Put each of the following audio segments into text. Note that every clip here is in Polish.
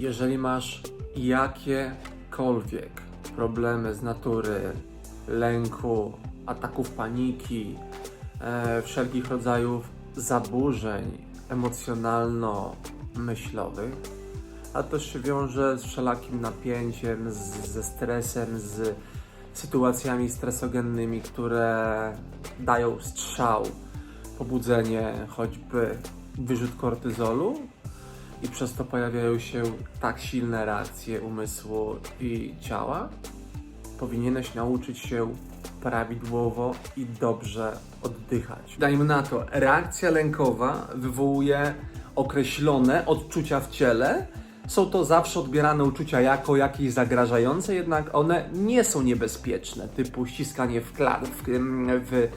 Jeżeli masz jakiekolwiek problemy z natury, lęku, ataków paniki, e, wszelkich rodzajów zaburzeń emocjonalno-myślowych, a to się wiąże z wszelakim napięciem, z, ze stresem, z sytuacjami stresogennymi, które dają strzał, pobudzenie, choćby wyrzut kortyzolu, i przez to pojawiają się tak silne reakcje umysłu i ciała, powinieneś nauczyć się prawidłowo i dobrze oddychać. Dajmy na to, reakcja lękowa wywołuje określone odczucia w ciele. Są to zawsze odbierane uczucia jako jakieś zagrażające, jednak one nie są niebezpieczne, typu ściskanie w, kla- w, w,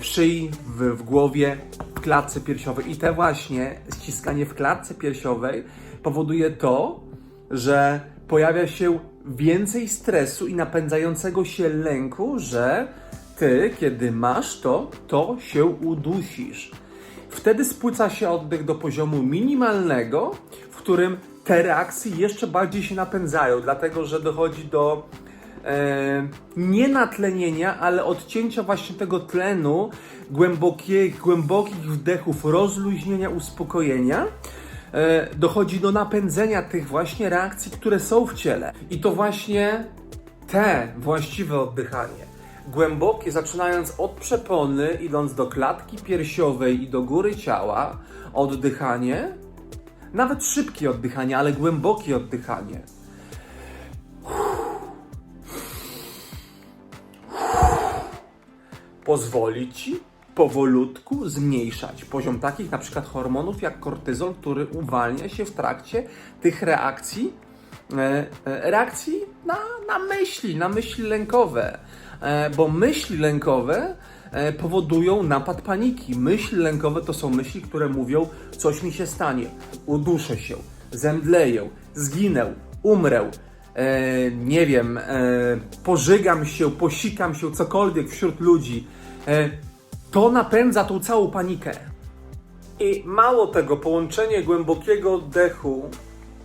w szyi, w, w głowie, w klatce piersiowej. I te właśnie ściskanie w klatce piersiowej powoduje to, że pojawia się więcej stresu i napędzającego się lęku, że ty, kiedy masz to, to się udusisz. Wtedy spłyca się oddech do poziomu minimalnego, w którym te reakcje jeszcze bardziej się napędzają, dlatego że dochodzi do e, nie natlenienia, ale odcięcia właśnie tego tlenu, głębokie, głębokich wdechów, rozluźnienia, uspokojenia. E, dochodzi do napędzenia tych właśnie reakcji, które są w ciele. I to właśnie te właściwe oddychanie. Głębokie, zaczynając od przepony, idąc do klatki piersiowej i do góry ciała, oddychanie, nawet szybkie oddychanie, ale głębokie oddychanie. Pozwoli ci powolutku zmniejszać poziom takich na przykład hormonów jak kortyzol, który uwalnia się w trakcie tych reakcji, e, e, reakcji na, na myśli, na myśli lękowe. E, bo myśli lękowe powodują napad paniki. Myśli lękowe to są myśli, które mówią, coś mi się stanie, uduszę się, zemdleję, zginę, umrę, e, nie wiem, e, pożygam się, posikam się, cokolwiek wśród ludzi, e, to napędza tą całą panikę. I mało tego, połączenie głębokiego oddechu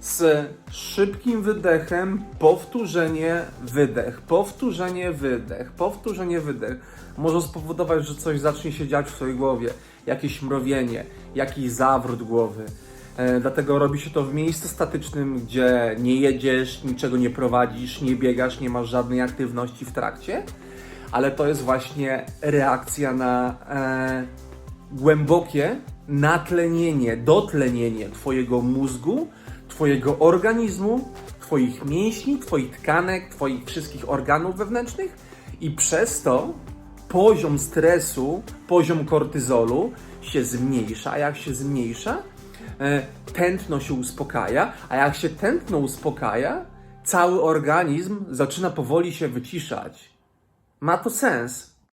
z szybkim wydechem, powtórzenie, wydech, powtórzenie, wydech, powtórzenie, wydech może spowodować, że coś zacznie się dziać w Twojej głowie, jakieś mrowienie, jakiś zawrót głowy. E, dlatego robi się to w miejscu statycznym, gdzie nie jedziesz, niczego nie prowadzisz, nie biegasz, nie masz żadnej aktywności w trakcie, ale to jest właśnie reakcja na e, głębokie natlenienie, dotlenienie Twojego mózgu, Twojego organizmu, Twoich mięśni, Twoich tkanek, Twoich wszystkich organów wewnętrznych i przez to poziom stresu, poziom kortyzolu się zmniejsza, a jak się zmniejsza, tętno się uspokaja, a jak się tętno uspokaja, cały organizm zaczyna powoli się wyciszać. Ma to sens.